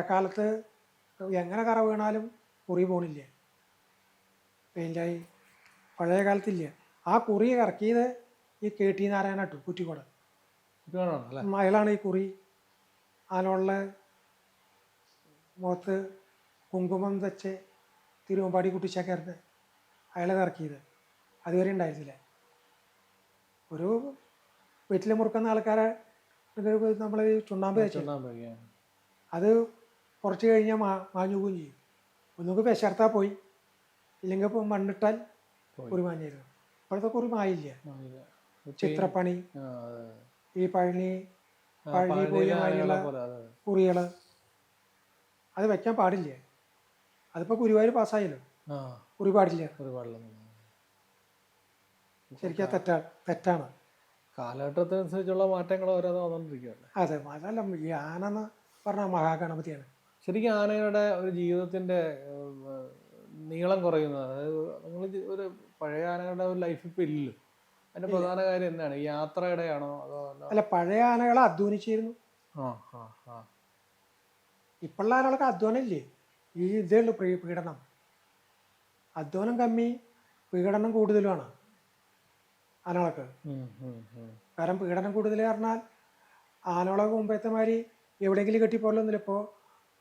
മഴക്കാലത്ത് എങ്ങനെ കറ വീണാലും കുറി പോണില്ല. പെയിന്റായി പഴയ കാലത്തില്ല. ആ കുറി ഇറക്കിയത് ഈ കെ ടി നാരായണട്ടു കുറ്റിക്കോട്. ഇതാണോ അല്ലേ അയാളാണ് ഈ കുറി. അതിനുള്ള മുഖത്ത് കുങ്കുമം വെച്ച് തിരുവമ്പാടി കുട്ടിച്ചക്കരുത് അയാളെ ഇറക്കിയത് അതുവരെ ഉണ്ടായിരുന്നില്ല. ഒരു വെറ്റില മുറുക്കുന്ന ആൾക്കാരെ നമ്മൾ ചുണ്ണാമ്പ് അത് കുറച്ച് കഴിഞ്ഞാൽ മാ മാഞ്ഞു പോവുകയും ചെയ്യും ഒന്നുകൂടി വിശർത്താൽ പോയി. ഇല്ലെങ്കിൽ ഇപ്പം മണ്ണിട്ടാൽ ഒരു കുറി മാഞ്ഞിരുന്നു. ഇപ്പോഴത്തെ കുറി മായില്ല. ചിത്രപ്പണി. ഈ പഴനി പഴനി പോയ മാതിരിയുള്ള പോലെ, അതെ, വെക്കാൻ പാടില്ല. അതിപ്പോൾ ഗുരുവായൂർ പാസ്സായല്ലോ. കുറി പാടില്ല. ശരിക്കും തെറ്റാ തെറ്റാണ്. കാലഘട്ടത്തിനനുസരിച്ചുള്ള മാറ്റങ്ങൾ ഓരോന്ന് വന്നുകൊണ്ടിരിക്കുകയാണ് അതെ അതല്ല ഞാനെന്ന് പറഞ്ഞ മഹാഗണപതിയാണ്. ശരിക്കും ആനയുടെ ഒരു ജീവിതത്തിന്റെ നീളം കുറയുന്നത്. അതായത് നിങ്ങൾ ഒരു പഴയ ആനകളുടെ ഒരു ലൈഫ് ഇപ്പം ഇല്ല. അതിന്റെ പ്രധാന കാര്യം എന്താണ്? യാത്രയുടെ ആണോ അതോ അല്ല? പഴയ ആനകളെ അധ്വാനിച്ചിരുന്നു. ഇപ്പോഴുള്ള ആനകളൊക്കെ അധ്വാനം ഇല്ലേ? ഈ ഇതേ ഉള്ളൂ പീഡനം. അധ്വാനം കമ്മി പീഡനം കൂടുതലുമാണ് ആനകളൊക്കെ. കാരണം പീഡനം കൂടുതൽ പറഞ്ഞാൽ ആനകളൊക്കെ മുമ്പത്തെ മാതിരി എവിടെയെങ്കിലും കെട്ടിപ്പോലൊന്നുമില്ല ഇപ്പോൾ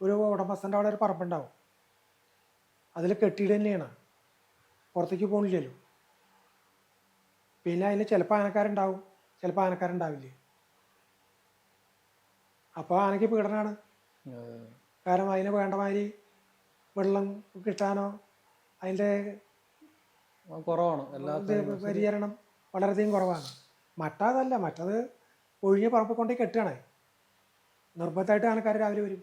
ഒരു ഉടമസ്ഥന്റെ അവിടെ ഒരു പറമ്പുണ്ടാവും. അതിൽ കെട്ടിയിട്ട് തന്നെയാണ്. പുറത്തേക്ക് പോകണില്ലല്ലോ പിന്നെ അതിൽ ചിലപ്പോൾ ആനക്കാരുണ്ടാവും. ചിലപ്പോൾ ആനക്കാരുണ്ടാവില്ലേ? അപ്പോൾ ആനയ്ക്ക് പീഡനമാണ്. കാരണം അതിന് വേണ്ട മാതിരി വെള്ളം കിട്ടാനോ അതിന്റെ കുറവാണ്. പരിചരണം വളരെയധികം കുറവാണ്. മറ്റ അതല്ല മറ്റത് ഒഴിഞ്ഞ പറമ്പ് കൊണ്ടേ കെട്ടുകയാണ്. നിർബന്ധമായിട്ട് ആനക്കാർ രാവിലെ വരും.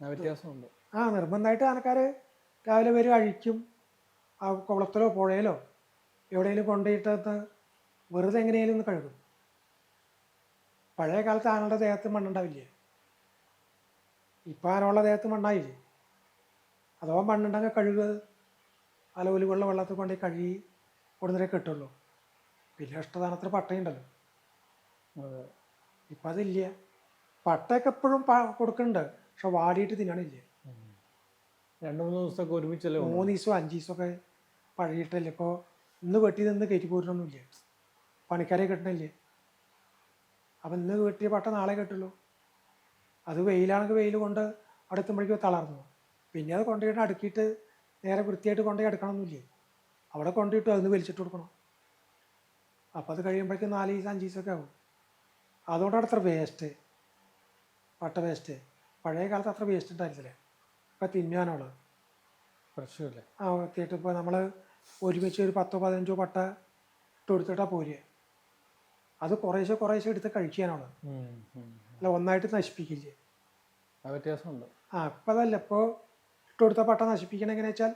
വ്യത്യാസമുണ്ട്. ആ നിർബന്ധമായിട്ട് ആനക്കാർ രാവിലെ വരും അഴിക്കും. ആ കുളത്തിലോ പുഴയിലോ എവിടെയെങ്കിലും കൊണ്ടുപോയിട്ട് വെറുതെ എങ്ങനെയെങ്കിലും ഒന്ന് കഴുകും. പഴയ കാലത്ത് ആനയുടെ ദേഹത്ത് മണ്ണുണ്ടാവില്ലേ? ഇപ്പം ആനയുള്ള ദേഹത്ത് മണ്ണായില്ലേ? അഥവാ മണ്ണുണ്ടെങ്കിൽ കഴുകുക അലവലി വെള്ളം വെള്ളത്തിൽ കൊണ്ടുപോയി കഴുകി കൊടുന്നേ കിട്ടുള്ളൂ. പിന്നെ ഇഷ്ടദാനത്തിന് പട്ടയുണ്ടല്ലോ. ഇപ്പം അതില്ല. പട്ടയൊക്കെ എപ്പോഴും കൊടുക്കുന്നുണ്ട്. പക്ഷെ വാടിയിട്ട് തിന്നണില്ല? രണ്ടു മൂന്ന് ദിവസമൊക്കെ ഒരുമിച്ചല്ലേ? മൂന്ന് ദിവസവും അഞ്ച് ദിവസമൊക്കെ പഴകിയിട്ടല്ലേ? ഇപ്പോൾ ഇന്ന് വെട്ടി നിന്ന് കയറ്റി പോരുന്നൊന്നുമില്ല പണിക്കാരെ കിട്ടണില്ലേ? അപ്പം ഇന്ന് വെട്ടിയ പട്ട നാളെ കിട്ടുള്ളൂ. അത് വെയിലാണെങ്കിൽ വെയിൽ കൊണ്ട് അടുത്തുമ്പോഴേക്കും തളർന്നു. പിന്നെ അത് കൊണ്ടുപോയിട്ട് അടുക്കിയിട്ട് നേരെ വൃത്തിയായിട്ട് കൊണ്ടുപോയി അടുക്കണമെന്നില്ലേ അവിടെ കൊണ്ടുപോയിട്ട് അതിന് വലിച്ചിട്ട് കൊടുക്കണം. അപ്പോൾ അത് കഴിയുമ്പോഴേക്കും നാല് ദിവസം അഞ്ച് ദിവസമൊക്കെ ആവും. അതുകൊണ്ടാണ് അത്ര വേസ്റ്റ് പട്ട വേസ്റ്റ് പഴയ കാലത്ത് അത്ര വേസ്റ്റ് ഉണ്ടായിരുന്നില്ല? ഇപ്പം തിന്നാനുള്ളത് പ്രശ്നമില്ല. ആ എത്തിയിട്ട് ഇപ്പോൾ നമ്മൾ ഒരുമിച്ച് ഒരു പത്തോ പതിനഞ്ചോ പട്ട ഇട്ട് കൊടുത്തിട്ടാ പോരുക. അത് കുറേശ്ശെ കുറേശ്ശെ എടുത്ത് കഴിക്കാനാണ്. അല്ല ഒന്നായിട്ട് നശിപ്പിക്കില്ലേ ആ വ്യത്യാസമുണ്ട്. ആ അപ്പം അതല്ല. ഇപ്പോൾ ഇട്ട് കൊടുത്ത പട്ട നശിപ്പിക്കണം എങ്ങനെ വെച്ചാൽ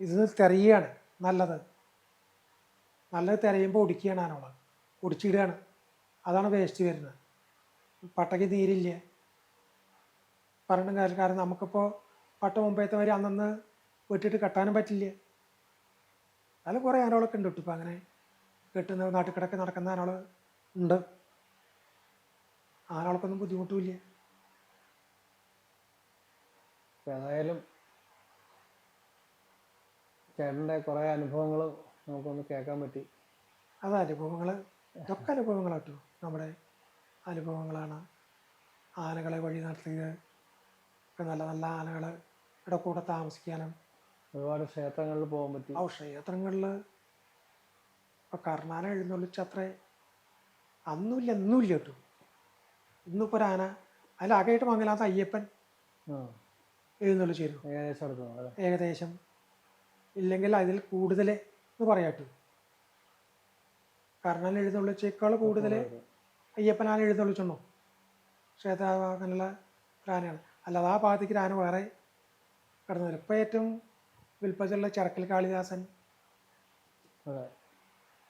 ഇത് തിരയുകയാണ് നല്ലത്. നല്ലത് തിരയുമ്പോൾ ഒടിക്കുകയാണ് ആനോൾ ഒടിച്ചിടുകയാണ്. അതാണ് വേസ്റ്റ് വരുന്നത്. പട്ടയ്ക്ക് നീരില്ല പറഞ്ഞിട്ടും കാര്യം കാരണം നമുക്കിപ്പോൾ പട്ട മുമ്പേത്തെ വരെ അന്നന്ന് വെട്ടിയിട്ട് കെട്ടാനും പറ്റില്ല. അതിൽ കുറേ ആനകളൊക്കെ ഉണ്ട് ഇപ്പം അങ്ങനെ. കെട്ടുന്ന നാട്ടിൽ കിടക്ക് നടക്കുന്ന ആനകൾ ഉണ്ട്. ആനകൾക്കൊന്നും ബുദ്ധിമുട്ടുമില്ല. അപ്പൊ ഏതായാലും ചേട്ടന്റെ കുറേ അനുഭവങ്ങൾ നമുക്കൊന്ന് കേൾക്കാൻ പറ്റി. അത് അനുഭവങ്ങൾ ഇതൊക്കെ അനുഭവങ്ങളാട്ടോ നമ്മുടെ അനുഭവങ്ങളാണ്. ആനകളെ വഴി നടത്തിയത് ഒക്കെ നല്ല നല്ല ഇവിടെ കൂടെ താമസിക്കാനും ഒരുപാട് ക്ഷേത്രങ്ങളിൽ പോകാൻ പറ്റി. ആ ക്ഷേത്രങ്ങളിൽ ഇപ്പോൾ കർണാന എഴുന്നള്ളിച്ചത്ര അന്നുമില്ല ഇന്നുമില്ല കേട്ടോ. ഇന്നിപ്പോൾ ഒരു ആന അതിലാകെയായിട്ട് മംഗലാത്ത അയ്യപ്പൻ ആ. എഴുന്നള്ളിച്ചിരുന്നു ഏകദേശം ഏകദേശം. ഇല്ലെങ്കിൽ അതിൽ കൂടുതൽ എന്ന് പറയാട്ടു കർണാൻ എഴുന്നള്ളിച്ചേക്കാൾ കൂടുതൽ അയ്യപ്പനാന എഴുന്നള്ളിച്ചുണ്ടോ? ക്ഷേത്ര അങ്ങനെയുള്ള ഒരു ആനയാണ് അല്ലാതെ ആ ഭാഗത്തേക്ക് ഞാൻ ആന വേറെ കടന്നു വരും ഇപ്പം ഏറ്റവും വിൽപ്പച്ചുള്ള ചരക്കൽ കാളിദാസൻ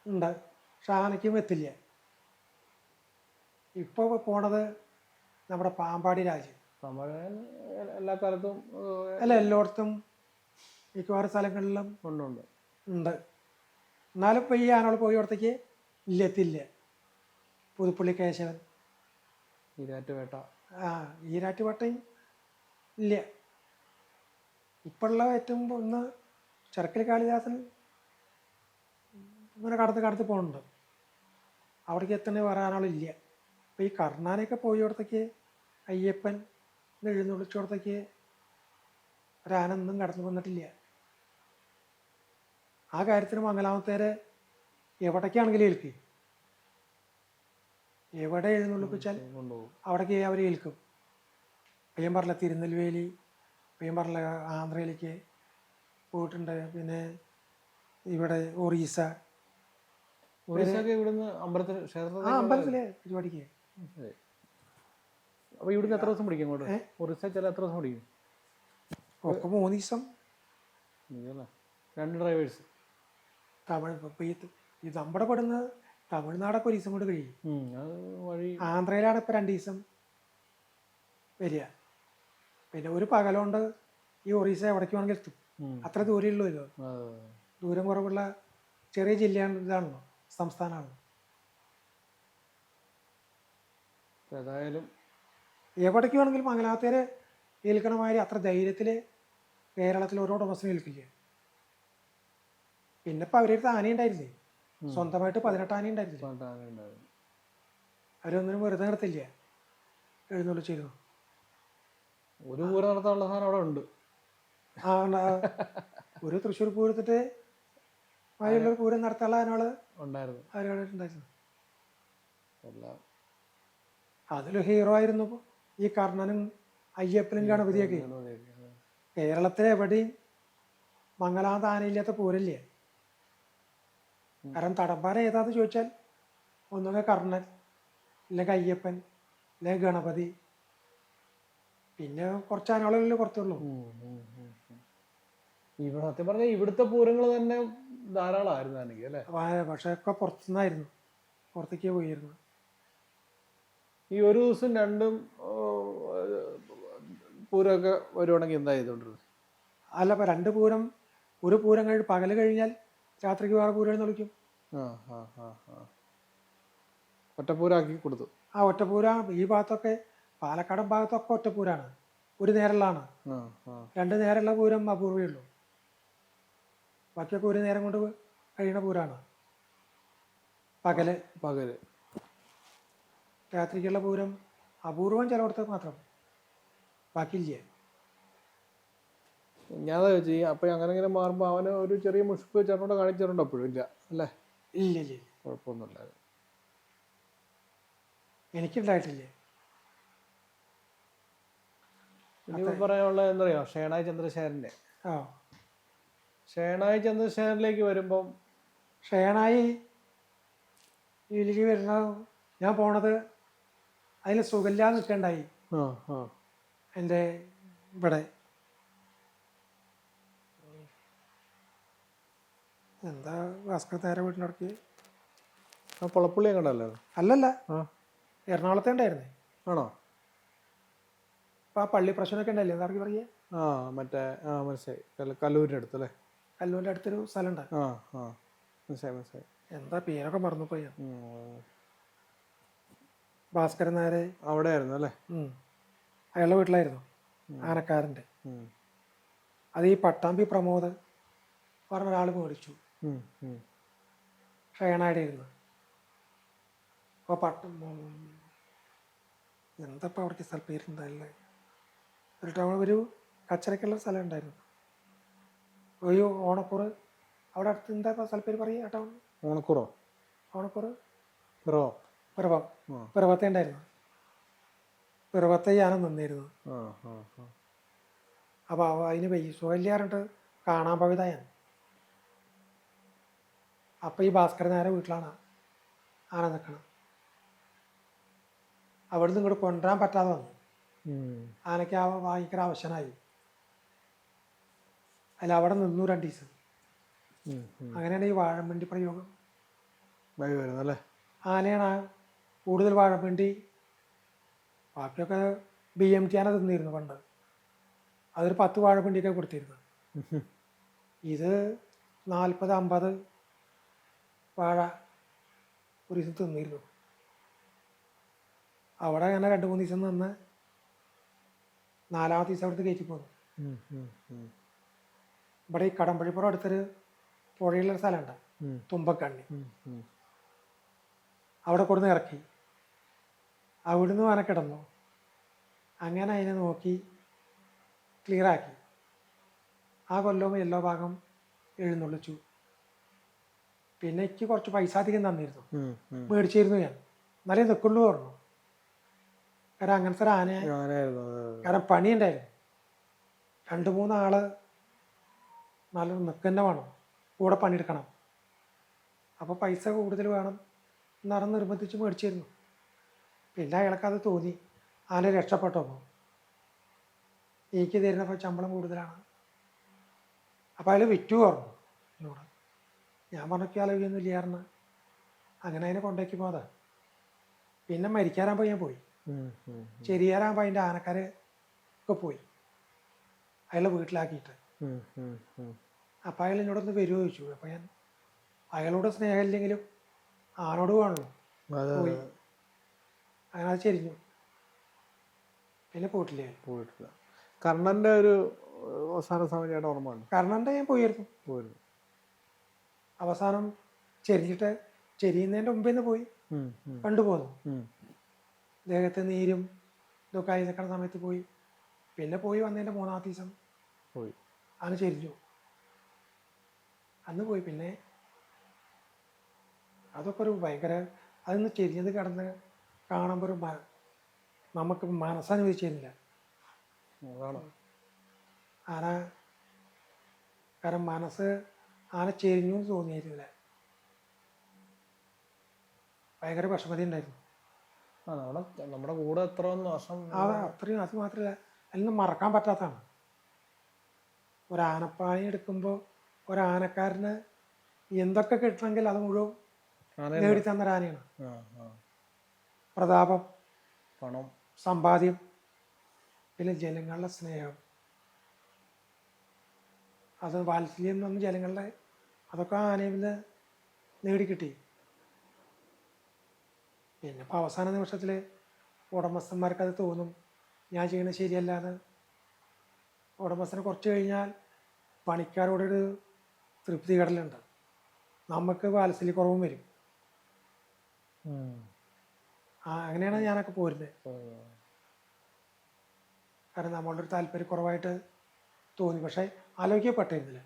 ഉണ്ട്. പക്ഷെ ആനയ്ക്കും എത്തില്ല. ഇപ്പോൾ പോണത് നമ്മുടെ പാമ്പാടി രാജ്യം. എല്ലാ കാലത്തും അല്ല എല്ലായിടത്തും മിക്കവാറും സ്ഥലങ്ങളിലും ഉണ്ട് ഉണ്ട്. എന്നാലും ഇപ്പോൾ ഈ ആനകൾ പോയി ഇല്ല എത്തില്ല. പുതുപ്പള്ളി കേശവൻ. ഈരാറ്റുപേട്ട. ആ ഈരാറ്റുപട്ടയും ഇല്ല. ഇപ്പോഴുള്ള ഏറ്റവും ഒന്ന് ചെറുക്കൽ കാളിദാസൻ ഇങ്ങനെ കടത്ത് കടത്ത് പോകുന്നുണ്ട് അവിടേക്ക് എത്തണേ വരാനാളില്ല അപ്പോൾ ഈ കർണാനൊക്കെ പോയിടത്തേക്ക് അയ്യപ്പൻ എഴുന്നൊളിച്ചോടത്തേക്ക് ഒരാനൊന്നും കടന്നു വന്നിട്ടില്ല. ആ കാര്യത്തിന് മംഗലാമത്തേരെ എവിടേക്കാണെങ്കിലും ഏൽക്കും. എവിടെ എഴുന്നള്ളിപ്പിച്ചാൽ അവിടേക്ക് അവരെ ഏൽക്കും. പയ്യൻ പറഞ്ഞ തിരുനെൽവേലി പയ്യമ്പറല ആന്ധ്രയിലേക്ക് പോയിട്ടുണ്ട്. പിന്നെ ഇവിടെ ഒറീസ. ഇവിടുന്ന് അമ്പലത്തിൽ ആ ക്ഷേത്രത്തിൽ അമ്പലത്തിലെ പരിപാടിക്ക്. അപ്പൊ ഇവിടുന്ന് എത്ര ദിവസം പിടിക്കും അങ്ങോട്ട് ഒറീസ ചില എത്ര ദിവസം പിടിക്കും? ഒക്കെ മൂന്ന് ദിവസം. രണ്ട് ഡ്രൈവേഴ്സ് തമിഴ് ഇപ്പം ഈ ഈ നമ്മുടെ പെടുന്ന തമിഴ്നാടൊക്കെ ഒരു ദിവസം കൊണ്ട് കഴിയും. ആന്ധ്രയിലാണ് ഇപ്പൊ രണ്ട് ദിവസം വരിക. പിന്നെ ഒരു പകലുകൊണ്ട് ഈ ഒറീസ എവിടേക്ക് വേണമെങ്കിൽ എത്തും. അത്ര ദൂരമുള്ളൂ ദൂരം കുറവുള്ള ചെറിയ ജില്ലയാണ് ഇതാണല്ലോ സംസ്ഥാനമാണ് ഏതായാലും എവിടേക്ക് വേണമെങ്കിലും മംഗലാത്തേരെ ഏൽക്കണമാതിരി അത്ര ധൈര്യത്തിൽ കേരളത്തിൽ ഓരോ ഉടമസ്ഥനും ഏൽക്കില്ല പിന്നെ ഇപ്പം അവരുടെ ആന ഉണ്ടായിരുന്നില്ലേ? സ്വന്തമായിട്ട് പതിനെട്ട് ആന ഉണ്ടായിരുന്നില്ല അവരൊന്നിനും വെറുതെ നിർത്തില്ല. എഴുന്നള്ളിച്ചിരുന്നു ഒരു പൂരം നടത്താനുള്ള സാധനം അവിടെ ഉണ്ട്. ഒരു തൃശ്ശൂർ പൂരത്തിട്ട് മാതിരിയുള്ള പൂരം നടത്താനുള്ള അതിനോട് ഉണ്ടായിരുന്നു. അവരവിടെ ഉണ്ടായിരുന്നു. എല്ലാം. അതിൽ ഹീറോ ആയിരുന്നു ഈ കർണനും അയ്യപ്പനും ഗണപതിയൊക്കെ. കേരളത്തിലെ എവിടെയും മംഗലാന്ത ആനയില്ലാത്ത പൂരല്ലേ? കാരണം തടമ്പാന ഏതാന്ന് ചോദിച്ചാൽ ഒന്നുകിൽ കർണൻ അല്ലെങ്കിൽ അയ്യപ്പൻ അല്ലെങ്കിൽ ഗണപതി പിന്നെ കുറച്ച് ആനകളല്ലേ പുറത്തുള്ളൂ. ഇവിടെ സത്യം പറഞ്ഞാൽ ഇവിടുത്തെ പൂരങ്ങൾ തന്നെ ധാരാളമായിരുന്നു എനിക്ക് അല്ലേ? പക്ഷെ ഒക്കെ പുറത്തുനിന്നായിരുന്നു. പുറത്തേക്ക് പോയിരുന്നു. ഈ ഒരു ദിവസം രണ്ടും പൂരമൊക്കെ വരുവാണെങ്കിൽ എന്താ ചെയ്തോണ്ടിരുന്നത് അല്ല അപ്പൊ രണ്ട് പൂരം ഒരു പൂരം കഴിഞ്ഞ് പകൽ കഴിഞ്ഞാൽ രാത്രിക്ക് വേറെ പൂരം ആ ഒറ്റപ്പൂരാക്കി കൊടുത്തു. ആ ഒറ്റപ്പൂര ഈ ഭാഗത്തൊക്കെ പാലക്കാടൻ ഭാഗത്തൊക്കെ ഒറ്റപ്പൂരാണ് ഒരു നേരമുള്ളതാണ് രണ്ട് നേരമുള്ള പൂരം അപൂർവേ ഉള്ളൂ ബാക്കിയൊക്കെ ഒരു നേരം കൊണ്ട് കഴിയണ പൂരാണ്. പകൽ. പകൽ. രാത്രിക്കുള്ള പൂരം അപൂർവം ചിലയിടത്ത് മാത്രം. ബാക്കിയില്ലേ? ഞാൻ ചോദിച്ചു അപ്പൊ അങ്ങനെ ഇങ്ങനെ മാറുമ്പോ അവന് ഒരു ചെറിയ മുഷ്പ് ചേട്ടനോട് കാണിച്ചിട്ടുണ്ടോ അപ്പോഴും ഇല്ല അല്ലേ? ഇല്ല ഇല്ല. കുഴപ്പമൊന്നുമില്ല. എനിക്കുണ്ടായിട്ടില്ല. ഇനി പറയാനുള്ളത് എന്തറിയോ ഷേണായി ചന്ദ്രശേഖരന്റെ ആ. ഷേണായി ചന്ദ്രശേഖരനിലേക്ക് വരുമ്പം ഷേണായി ഇതിലേക്ക് വരുന്ന ഞാൻ പോണത് അതിൽ സുഖല്ലാ നിൽക്കണ്ടായി. എന്റെ ഇവിടെ. എന്താ ഭാസ്കർ നേരെ വീട്ടിനടക്ക് പൊളപ്പുള്ളിയെ കണ്ടല്ലോ അല്ലല്ല. എറണാകുളത്തേണ്ടായിരുന്നേ. എറണാകുളത്തെ ഉണ്ടായിരുന്നേ ആണോ? അപ്പോൾ ആ പള്ളി പ്രശ്നമൊക്കെ ഉണ്ടല്ലേ? എന്താ പറയുക ആ മറ്റേ ആ മനസ്സിലായി. കല്ലൂരിന്റെ അടുത്ത് അല്ലേ കല്ലൂരിന്റെ അടുത്തൊരു സ്ഥലമുണ്ട്. ആ ആ മനസ്സിലായി മനസ്സിലായി. എന്താ പേരൊക്കെ മറന്നു പോയ. ഭാസ്കരൻ നായരെ. അവിടെ ആയിരുന്നു അല്ലേ. അയാളുടെ വീട്ടിലായിരുന്നു. ആനക്കാരന്റെ. അത് ഈ പട്ടാമ്പി പ്രമോദ് പറഞ്ഞ ഒരാൾ മേടിച്ചു. ഷയണായിരുന്നു അപ്പൊ ഷയണായുടെ ഇരുന്ന് അപ്പോൾ പട്ട എന്താ ഇപ്പോൾ അവിടേക്ക് സ്ഥല പേരുണ്ടായില്ലേ ഒരു ടൗൺ ഒരു കച്ചറയ്ക്കുള്ള സ്ഥലം ഉണ്ടായിരുന്നു ഒരു ഓണപ്പുറ് അവിടെ അടുത്ത് എന്താ സ്ഥലപ്പേര് പറയുക? ടൗൺ? ഓണക്കുറോ? ഓണപ്പുറ് പിറവ? പിറവം. പിറവത്തെ ഉണ്ടായിരുന്നു. പിറവത്തെ ഞാൻ നിന്നിരുന്നു. അപ്പോൾ അതിന് വയ്യ. സുഖല്യാറിട്ട് കാണാൻ പോയതാ ഞാൻ. അപ്പോൾ ഈ ഭാസ്കരൻ നേരെ വീട്ടിലാണ് ആന നിൽക്കണം അവിടുന്ന് ഇങ്ങോട്ട് കൊണ്ടുവരാൻ പറ്റാതെ വന്നു. ആനയ്ക്ക് ആ വാങ്ങിക്കാൻ അവശനായി. അല്ല അവിടെ നിന്നു രണ്ട് ദിവസം. അങ്ങനെയാണ് ഈ വാഴമ്പണ്ടി പ്രയോഗം. വഴി വരുന്നു അല്ലേ ആനയാണ് കൂടുതൽ വാഴമ്പണ്ടി. ബാക്കിയൊക്കെ ബി എം ടി ആന തിന്നിരുന്നു പണ്ട്. അതൊരു പത്ത് വാഴപ്പിണ്ടിയൊക്കെ കൊടുത്തിരുന്നു. ഇത് നാൽപ്പത് അമ്പത് വാഴ ഒരു ദിവസം തിന്നിരുന്നു. അവിടെ അങ്ങനെ രണ്ട് മൂന്ന് ദിവസം നിന്ന് നാലാമത്തെ ദിവസം അവിടുത്തെ കയറ്റി പോന്നു. ഇവിടെ ഈ കടമ്പഴിപ്പുറം അടുത്തൊരു പുഴയുള്ള സ്ഥലമുണ്ട്. തുമ്പക്കണ്ണി. അവിടെ കൊടുന്ന് ഇറക്കി. അവിടുന്ന് വന കിടന്നു. അങ്ങനെ അതിനെ നോക്കി ക്ലിയറാക്കി ആ കൊല്ലവും എല്ലോ ഭാഗം എഴുന്നള്ളിച്ചു. പിന്നെ എനിക്ക് കുറച്ച് പൈസ അധികം തന്നിരുന്നു. മേടിച്ചിരുന്നു ഞാൻ. എന്നാലേ നിൽക്കുള്ളൂ പറഞ്ഞു. കാരണം അങ്ങനത്തെ ഒരു ആന അതെ. കാരണം പണിയുണ്ടായിരുന്നു. രണ്ട് മൂന്ന് ആൾ നല്ല നിൽക്കന്നെ വേണം. കൂടെ പണിയെടുക്കണം. അപ്പോൾ പൈസ കൂടുതൽ വേണം എന്നറിഞ്ഞ് നിർബന്ധിച്ച് മേടിച്ചിരുന്നു. പിന്നെ അയാൾക്ക് അത് തോന്നി. ആന രക്ഷപ്പെട്ടു അപ്പോൾ എനിക്ക് തരുന്നപ്പോൾ ശമ്പളം കൂടുതലാണ്. അപ്പോൾ അയാൾ വിറ്റു പറഞ്ഞു എന്നോട്. ഞാൻ പറഞ്ഞൊക്കെ ആലോചിക്കൊന്നും ഇല്ലായിരുന്നു. അങ്ങനെ അതിനെ കൊണ്ടാക്കി പോകാതെ പിന്നെ മരിക്കാറാകുമ്പോൾ ഞാൻ പോയി. ചെറിയാറാകുമ്പോൾ അതിന്റെ ആനക്കാര് ഒക്കെ പോയി. അയാളെ വീട്ടിലാക്കിയിട്ട്. അപ്പൊ അയാൾ എന്നോടൊന്ന് വരുമോ ചോദിച്ചു. അപ്പൊ ഞാൻ അയാളോട് സ്നേഹമില്ലെങ്കിലും ആനോട് വേണല്ലോ പോയി. അങ്ങനെ അത് ചെരിഞ്ഞു. പിന്നെ പോയിട്ടില്ല പോയിട്ടില്ല. കർണന്റെ ഒരു അവസാന സമയം ചേട്ടൻ ഓർമ്മ ഉണ്ട്? ഞാൻ പോയിരുന്നു. പോയിരുന്നു. അവസാനം ചെരിഞ്ഞിട്ട് ചെരിയുന്നതിന്റെ മുമ്പേന്ന് പോയി. കണ്ടുപോന്നു. ദേഹത്ത് നീരും ഇതൊക്കെ ആയി നിൽക്കുന്ന സമയത്ത് പോയി. പിന്നെ പോയി വന്നതിന്റെ മൂന്നാമത്തെ ദിവസം പോയി. അന്ന് ചെരിഞ്ഞു. അന്ന് പോയി. പിന്നെ അതൊക്കെ ഒരു ഭയങ്കര അതൊന്ന് ചെരിഞ്ഞത് കിടന്ന് കാണുമ്പോൾ ഒരു നമുക്ക് മനസ്സനുവദിച്ചിരുന്നില്ല. ആന കാരണം മനസ്സ് ആന ചെരിഞ്ഞു തോന്നിയിരുന്നില്ല. ഭയങ്കര വിഷമതി ഉണ്ടായിരുന്നു. നമ്മുടെ നമ്മുടെ കൂടെ എത്ര വർഷം അത്രയും അത് മാത്രമല്ല അതിനൊന്നും മറക്കാൻ പറ്റാത്തതാണ്. ഒരു ആനപ്പാണി എടുക്കുമ്പോൾ ഒരാനക്കാരന് എന്തൊക്കെ കിട്ടണമെങ്കിൽ അത് മുഴുവൻ നേടി തന്ന ഒരാനയാണ് ആനയാണ് പ്രതാപം പണം. സമ്പാദ്യം പിന്നെ ജനങ്ങളുടെ സ്നേഹം. അത് വാത്സല്യം എന്ന് ജനങ്ങളുടെ അതൊക്കെ ആനയിൽ നിന്ന് നേടിക്കിട്ടി. പിന്നെ ഇപ്പോൾ അവസാന നിമിഷത്തിൽ ഉടമസ്ഥന്മാർക്ക് അത് തോന്നും. ഞാൻ ചെയ്യുന്നത് ശരിയല്ലാന്ന്. ഉടമസ്ഥനെ കുറച്ച് കഴിഞ്ഞാൽ പണിക്കാരോടൊരു തൃപ്തി കടലുണ്ട്. നമുക്ക് വാത്സല്യക്കുറവും വരും. ആ അങ്ങനെയാണ് ഞാനൊക്കെ പോരുന്നത്. കാരണം നമ്മളുടെ ഒരു താല്പര്യക്കുറവായിട്ട് തോന്നി. പക്ഷേ ആലോചിക്കപ്പെട്ടിരുന്നില്ല.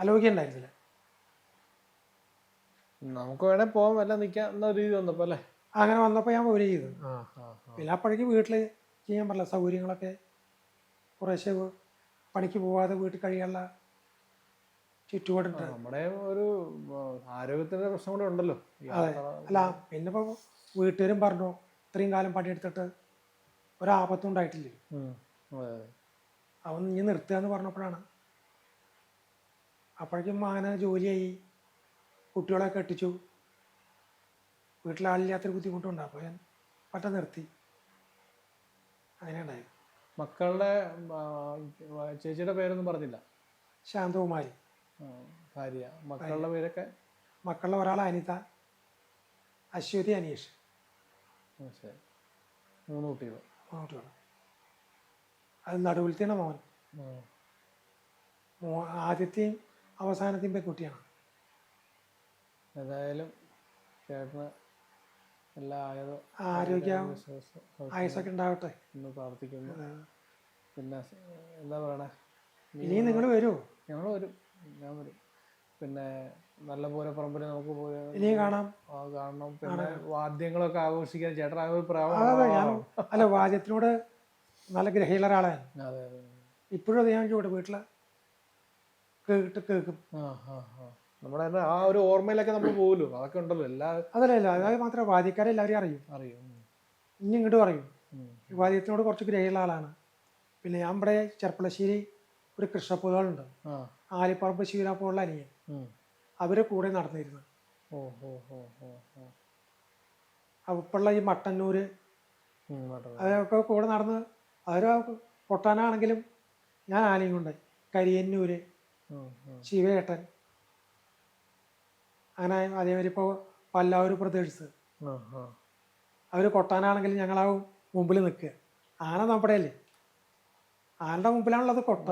ആലോചിക്ക ഉണ്ടായിരുന്നില്ല നമുക്ക് വേണേ പോവാൻ വല്ല നിൽക്കാം എന്ന രീതി വന്നപ്പോ അല്ലേ? അങ്ങനെ വന്നപ്പോൾ ഞാൻ പോരുക ചെയ്തു. പിന്നെ അപ്പോഴേക്ക് വീട്ടിൽ ചെയ്യാൻ പറ്റില്ല സൗകര്യങ്ങളൊക്കെ കുറേശ്ശെ പണിക്ക് പോവാതെ വീട്ടിൽ കഴിയാനുള്ള ചുറ്റുപാടുണ്ട്. നമ്മുടെ ഒരു ആരോഗ്യത്തിന്റെ പ്രശ്നം കൂടെ ഉണ്ടല്ലോ. അതെ. അല്ല പിന്നെ ഇപ്പോൾ വീട്ടുകാരും പറഞ്ഞു ഇത്രയും കാലം പണിയെടുത്തിട്ട് ഒരാപത്തും ഉണ്ടായിട്ടില്ല. അവൻ നീ നിർത്തുക എന്ന് പറഞ്ഞപ്പോഴാണ്. അപ്പോഴേക്കും അങ്ങനെ ജോലിയായി. കുട്ടികളെ കെട്ടിച്ചു. വീട്ടിലാളില്ലാത്തൊരു ബുദ്ധിമുട്ടുണ്ട്. അപ്പോൾ ഞാൻ പട്ടം നിർത്തി. അങ്ങനെ ഉണ്ടായത് മക്കളുടെ ചേച്ചിയുടെ പേരൊന്നും പറഞ്ഞില്ല? ശാന്തകുമാരി. ഭാര്യ. മക്കളുടെ പേരൊക്കെ? മക്കളുടെ ഒരാൾ അനിത അശ്വതി അനീഷ്. ശരി. മൂന്ന് കുട്ടികൾ. മൂന്ന് കുട്ടികൾ അത് നടുവിലത്തെയാണ് മോൻ. ആദ്യത്തെയും അവസാനത്തെയും പെൺകുട്ടിയാണ്. ഏതായാലും ചേട്ടന് എല്ലാ ആയത് ആരോഗ്യം ആയുസൊക്കെ ഉണ്ടാവട്ടെ. എന്ന് പ്രാർത്ഥിക്കുന്നു. പിന്നെ എന്താ പറയണേ? ഇനി നിങ്ങൾ വരൂ. ഞങ്ങൾ വരും. ഞാൻ വരും. പിന്നെ നല്ല പോലെ പറമ്പിൽ നമുക്ക് പോയി ഇനിയും കാണാം. കാണണം. പിന്നെ വാദ്യങ്ങളൊക്കെ ആഘോഷിക്കാൻ ചേട്ടൻ അല്ല വാദ്യത്തിനോട് നല്ല ഗ്രഹിയുള്ള ഒരാളാണ് അതെ അതെ. ഇപ്പോഴും അത് ഞാൻ ചൂട് വീട്ടിൽ കേട്ട് കേൾക്കും. ആ ആ ആ. നമ്മുടെ തന്നെ ആ ഒരു ഓർമ്മയിലൊക്കെ നമ്മൾ പോകുമല്ലോ അതൊക്കെ ഉണ്ടല്ലോ. എല്ലാ അതല്ല അല്ല അതായത് മാത്രമേ വാദ്യക്കാരെ എല്ലാവരും അറിയും. അറിയും. ഇനി ഇങ്ങോട്ട് പറയും. വാദ്യത്തിനോട് കുറച്ച് ഗ്രഹമുള്ള ആളാണ്. പിന്നെ ഞാൻ ഇവിടെ ചെർപ്പളശ്ശേരി ഒരു കൃഷ്ണപ്പുകളുണ്ട് ആലിപ്പറമ്പ് ശിവരാപ്പുള്ള അനിയൻ. അവരെ കൂടെ നടന്നിരുന്നു. അപ്പുള്ള ഈ മട്ടന്നൂര്. അവരൊക്കെ അതൊക്കെ കൂടെ നടന്ന് അവർ പൊട്ടാനാണെങ്കിലും ഞാൻ ആനയും കൊണ്ട് കരിയന്നൂര്. ശിവേട്ടൻ. അങ്ങനെ അതേമാതിരി ഇപ്പോൾ പല്ലാവൂർ പ്രദേശത്ത്. കൊട്ടാനാണെങ്കിൽ അവർ കൊട്ടാനാണെങ്കിലും ഞങ്ങളാവും മുമ്പിൽ നിൽക്കുക ആന നമ്മുടെ അല്ലേ ആളുടെ മുമ്പിലാണുള്ളത് കൊട്ട.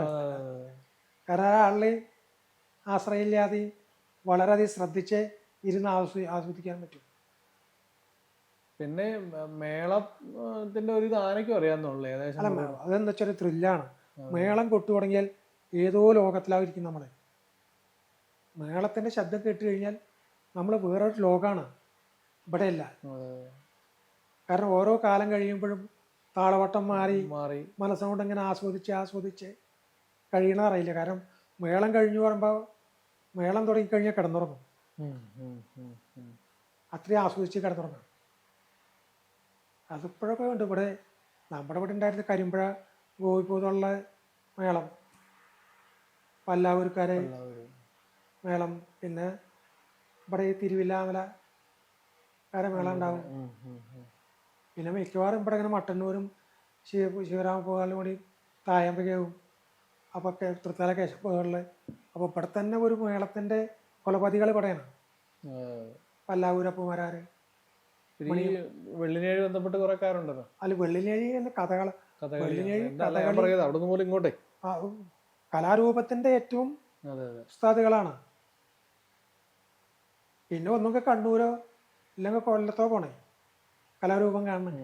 കാരണം ആ ആളിന് ആശ്രയമില്ലാതെ വളരെയധികം ശ്രദ്ധിച്ച് ഇരുന്ന് ആസ്വ ആസ്വദിക്കാൻ പറ്റും. പിന്നെ മേളത്തിന്റെ ഒരു ഇത് ആനയ്ക്കും അറിയാന്നുള്ളു ഏകദേശം അല്ല വെച്ചാൽ ത്രില്ലാണ്. മേളം കൊട്ടു തുടങ്ങിയാൽ ഏതോ ലോകത്തിലായിരിക്കും നമ്മളെ. മേളത്തിന്റെ ശബ്ദം കേട്ട് കഴിഞ്ഞാൽ നമ്മൾ വേറൊരു ലോകമാണ് ഇവിടെയല്ല. കാരണം ഓരോ കാലം കഴിയുമ്പോഴും താളവട്ടം മാറി മാറി. മനസ്സുകൊണ്ട് ഇങ്ങനെ ആസ്വദിച്ച് ആസ്വദിച്ച് കഴിയണതറിയില്ല കാരണം മേളം കഴിഞ്ഞു പറയുമ്പോൾ മേളം തുടങ്ങിക്കഴിഞ്ഞാൽ കിടന്നുറങ്ങും. അത്രയും ആസ്വദിച്ച് കിടന്നുറങ്ങും. അതിപ്പോഴൊക്കെ ഉണ്ട്. ഇവിടെ നമ്മുടെ ഇവിടെ ഉണ്ടായിരുന്ന കരിമ്പുഴ ഗോപിപ്പൂതുള്ള മേളം. പല്ലാവൂർക്കാരെ മേളം. പിന്നെ ഇവിടെ ഈ തിരുവില്ലാമല വേറെ മേള ഉണ്ടാവും. പിന്നെ മിക്കവാറും ഇവിടെ ഇങ്ങനെ മട്ടന്നൂരും ശിവ ശിവരാമപുരം കൂടി തായമ്പകവും അപ്പോൾ തൃത്താല കേശപ്പുകളിൽ അപ്പോൾ ഇവിടെ തന്നെ ഒരു മേളത്തിന്റെ കൊലപതികൾ ഇവിടെയാണ്. പല്ലാവൂരപ്പുമാരാര് വെള്ളിനേഴ് ബന്ധപ്പെട്ട് കുറെ കാരുണ്ടല്ലോ? അതിൽ വെള്ളിനേഴി എന്ന കഥകൾ ഇങ്ങോട്ടേ? ആ, കലാരൂപത്തിന്റെ ഏറ്റവും ഉസ്താദുകളാണ്. പിന്നെ ഒന്നുകിൽ കണ്ണൂരോ ഇല്ലെങ്കിൽ കൊല്ലത്തോ പോണേ? കലാരൂപം കാണണം?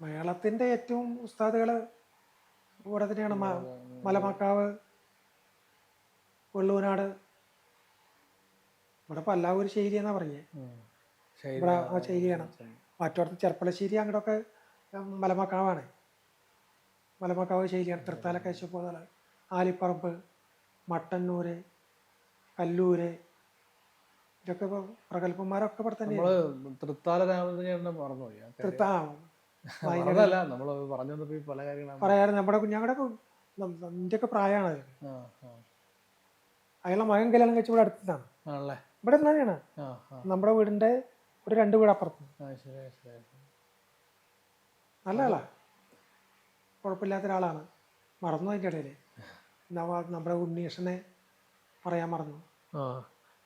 മലയാളത്തിന്റെ. ഏറ്റവും ഉസ്താദുകൾ ഇവിടെ തന്നെയാണ് മലമക്കാവ് വെള്ളൂനാട്. ഇവിടെ പല്ലാവൂർ ശൈലി എന്നാ പറഞ്ഞേ. ഇവിടെ ആ ശൈലിയാണ്. മറ്റോടത്ത് ചെർപ്പളശ്ശേരി അങ്ങോട്ടൊക്കെ മലമക്കാവാണ്. മലമക്കാവ് ശൈലിയാണ്. തൃത്താല കേശപ്പോതല ആലിപ്പറമ്പ് മട്ടന്നൂര് കല്ലൂര് ഇതൊക്കെ പ്രഗത്ഭന്മാരൊക്കെ ഇവിടെ തന്നെ നമ്മൾ തൃത്താല രാമചന്ദ്രനെ മറന്നുപോയി. പറഞ്ഞു കാര്യം. തൃത്താ നമ്മൾ പറഞ്ഞപ്പോ ഈ പല കാര്യങ്ങളും പറയാറ് നമ്മുടെ ഞങ്ങളുടെ ഇന്ത്യയ്ക്ക് പ്രായമാണ്. അയാളെ മകൻ കല്യാണം കഴിച്ച് ഇവിടെ അടുത്താണ് ഇവിടെ തന്നെയാണ്. നമ്മുടെ വീടിന്റെ ഒരു രണ്ട് വീട് അപ്പുറത്ത്. നല്ല ആളാ. കുഴപ്പമില്ലാത്ത ഒരാളാണ്. മറന്നു അതിന്റെ ഇടയിൽ നമ്മുടെ ഉണ്ണീഷനെ പറയാൻ മറന്നു.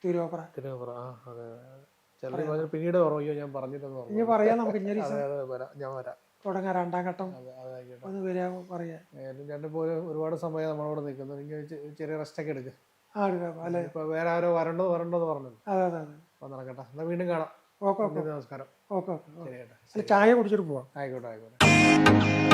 തിരുവപ്ര. തിരുവപ്പുറം ആ അതെ അതെ. ചിലർ പറഞ്ഞു പിന്നീട് പറഞ്ഞു ഞാൻ പറഞ്ഞിട്ടെന്ന് പറഞ്ഞു. ഇനി പറയാം നമുക്ക് ഇനി ഒരു അതെ ദിവസം അതെ വരാം. ഞാൻ വരാം. തുടങ്ങാം രണ്ടാം ഘട്ടം അതെ അതായിക്കോട്ടെ. ഒന്ന് വരാ പറയാ. ഏതായാലും ചേട്ടൻ പോലെ ഒരുപാട് സമയം നമ്മളവിടെ നിൽക്കുന്നു. നിങ്ങൾ ചെ- ചെറിയ റെസ്റ്റ് ഒക്കെ എടുക്കുക ആ എടുക്കാം അല്ലെ? ഇപ്പൊ വേറെ ആരോ വരണ്ടോ വരണ്ടോ എന്ന് പറഞ്ഞു അതെ അതെ അതെ. അപ്പൊ നടക്കട്ടെ. എന്നാ വീണ്ടും കാണാം. Okay okay. നമസ്കാരം. ഓക്കെ ഓക്കെ ശരി. ചേട്ടാ അല്ല ചായ കുടിച്ചിട്ട് പോവാം. ആയിക്കോട്ടെ ആയിക്കോട്ടെ.